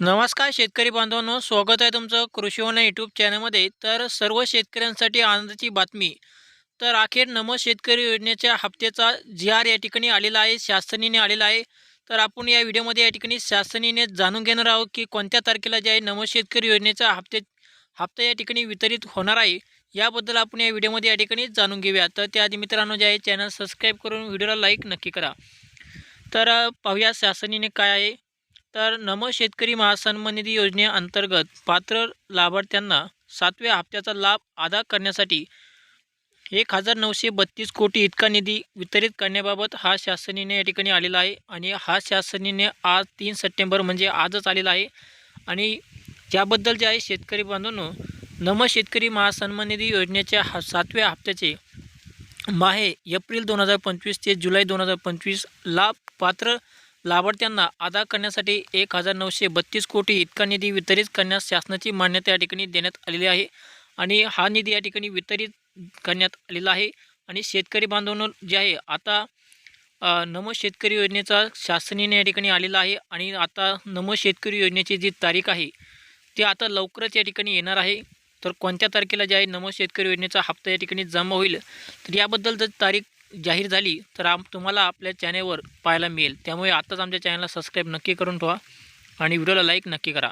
नमस्कार शेतकरी बांधवांनो स्वागत आहे तुमचं कृषीवन यूट्यूब चॅनलमध्ये तर सर्व शेतकऱ्यांसाठी आनंदाची बातमी. तर अखेर नमो शेतकरी योजनेच्या हप्त्याचा जी आर या ठिकाणी आलेला आहे शासनीने आलेला आहे. तर आपण या व्हिडिओमध्ये या ठिकाणी शासनीने जाणून घेणार आहोत की कोणत्या तारखेला जे आहे नमो शेतकरी योजनेचा हप्ते हप्ता या ठिकाणी वितरित होणार आहे. याबद्दल आपण या व्हिडिओमध्ये या ठिकाणी जाणून घेऊया. तर त्याआधी मित्रांनो जे आहे चॅनल सबस्क्राईब करून व्हिडिओला लाईक नक्की करा. तर पाहूया शासनीने काय आहे. तर नम शेतकरी महासन्मान निधी योजनेअंतर्गत पात्र लाभार्थ्यांना सातव्या हप्त्याचा लाभ अदा करण्यासाठी एक हजार नऊशे बत्तीस कोटी इतका निधी वितरित करण्याबाबत हा शासनीने या ठिकाणी आलेला आहे आणि हा शासनीने आज तीन सप्टेंबर म्हणजे आजच आलेला आहे. आणि याबद्दल जे आहे शेतकरी बांधवांनो नम शेतकरी महासन्मान निधी योजनेच्या हा सातव्या हप्त्याचे माहे एप्रिल दोन हजार पंचवीस ते जुलै दोन हजार पंचवीस लाभ पात्र लाभार्थ्यांना अदा करण्यासाठी एक हजार नऊशे बत्तीस कोटी इतका निधी वितरित करण्यास शासनाची मान्यता या ठिकाणी देण्यात आलेली आहे. आणि हा निधी या ठिकाणी वितरित करण्यात आलेला आहे. आणि शेतकरी बांधवांनो जे आहे आता नमो शेतकरी योजनेचा शासनाने या ठिकाणी आलेला आहे. आणि आता नमो शेतकरी योजनेची जी तारीख आहे ती आता लवकरच या ठिकाणी येणार आहे. तर कोणत्या तारखेला जे आहे नमो शेतकरी योजनेचा हप्ता या ठिकाणी जमा होईल? तर याबद्दल जर तारीख जाहीर झाली तर आम तुम्हाला आपल्या चॅनेलवर पाहायला मिळेल. त्यामुळे आत्ताच आमच्या चॅनलला सबस्क्राईब नक्की करून ठेवा आणि व्हिडिओला लाईक नक्की करा.